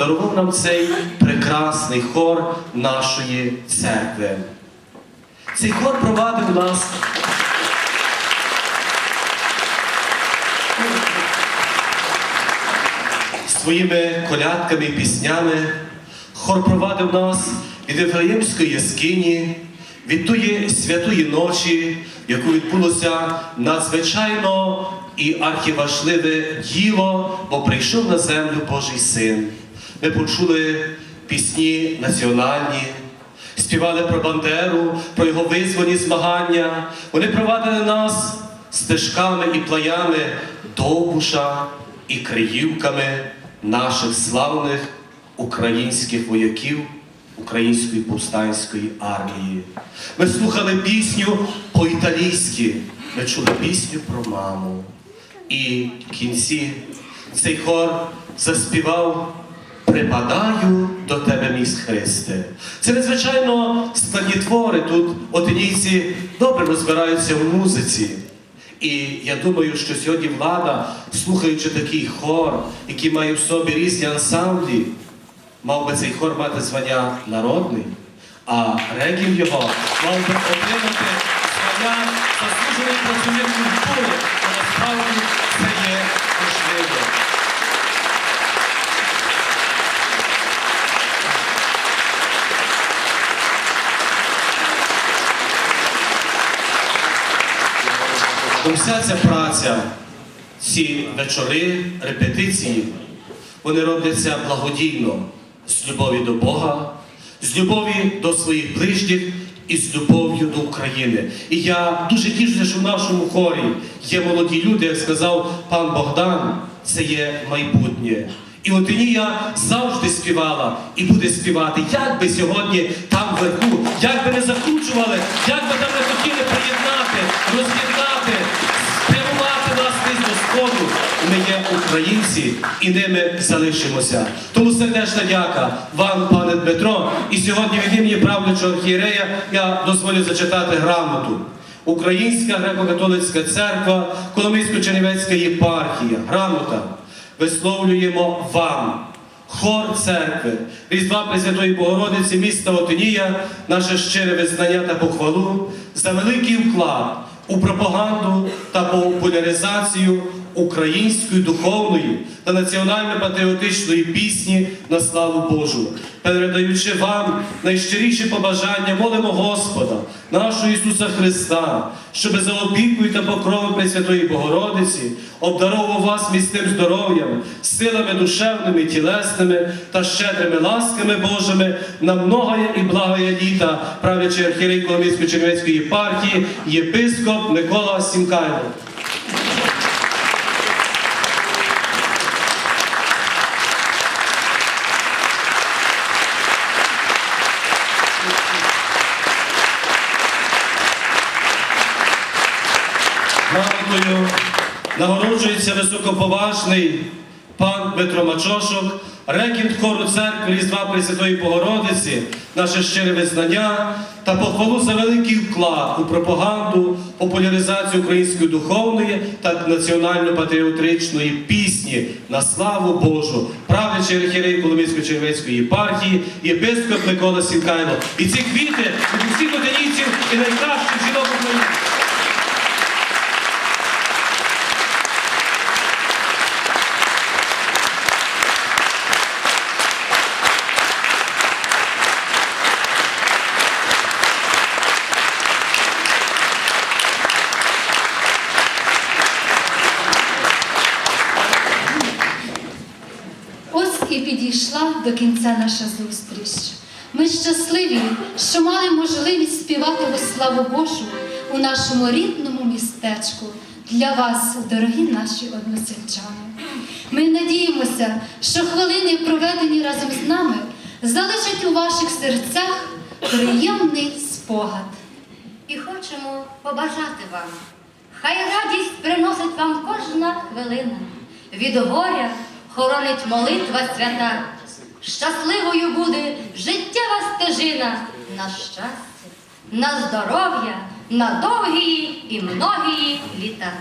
подарував нам цей прекрасний хор нашої церкви. Цей хор провадив нас своїми колядками і піснями. Хор провадив нас від Ефраїмської яскині, від тої святої ночі, яку відбулося надзвичайно і архіважливе діло, бо прийшов на землю Божий син. Ми почули пісні національні, співали про Бандеру, про його визвольні змагання. Вони провадили нас стежками і плаями Довбуша і Криївками наших славних українських вояків Української повстанської армії. Ми слухали пісню по-італійськи, ми чули пісню про маму. І в кінці цей хор заспівав Припадаю до тебе, мій Христе. Це надзвичайно складні твори. Тут отинійці добре розбираються в музиці. І я думаю, що сьогодні влада, слухаючи такий хор, який має в собі різні ансамблі, мав би цей хор мати звання народний, а регів його мав би отримати звання заслужений працівник культури, насправді це є Бо вся ця праця, ці вечори, репетиції, вони робляться благодійно з любові до Бога, з любові до своїх ближніх і з любов'ю до України. І я дуже тішуся, що в нашому хорі є молоді люди, як сказав пан Богдан, це є майбутнє. І от я завжди співала і буде співати, як би сьогодні там вверху, як би не закручували, як би там не хотіли приєднати, роз'єднати, спрямувати нас до сходу. Ми є українці і ними залишимося. Тому сердечна дяка вам, пане Дмитро. І сьогодні від імені правлячого архієрея я дозволю зачитати грамоту. Українська греко-католицька церква, Коломийсько-Чернівецька єпархія, грамота. Висловлюємо вам, хор церкви, Різдва Пресвятої Богородиці, міста Отинія, наше щире визнання та похвалу за великий вклад у пропаганду та популяризацію української духовної та національно-патріотичної пісні на славу Божу, передаючи вам найщиріші побажання, молимо Господа, нашого Ісуса Христа, щоб за опікою та покровом Пресвятої Богородиці обдаровував вас міцним здоров'ям, силами душевними, тілесними та щедрими ласками Божими на многое і благое літа, правлячий архірей Коломийської Чернівецької єпархії, єпископ Микола Сімкайло. Нагороджується високоповажний пан Дмитро Мачошок, рекінт хору церкви Різдва Пресвятої Богородиці, наше щире визнання та похвалу за великий вклад у пропаганду, популяризацію української духовної та національно-патріотичної пісні на славу Божу, правлячий архірей Коломийської Чернівецької єпархії, єпископ Микола Сінкайло. І ці квіти усіх одинійців і найкращих жінок України. І підійшла до кінця наша зустріч. Ми щасливі, що мали можливість співати во славу Божу у нашому рідному містечку для вас, дорогі наші односельчани. Ми надіємося, що хвилини, проведені разом з нами, залишать у ваших серцях приємний спогад. І хочемо побажати вам. Хай радість приносить вам кожна хвилина. Від горя хоронить молитва свята. Щасливою буде життєва стежина на щастя, на здоров'я, на довгі і многії літа.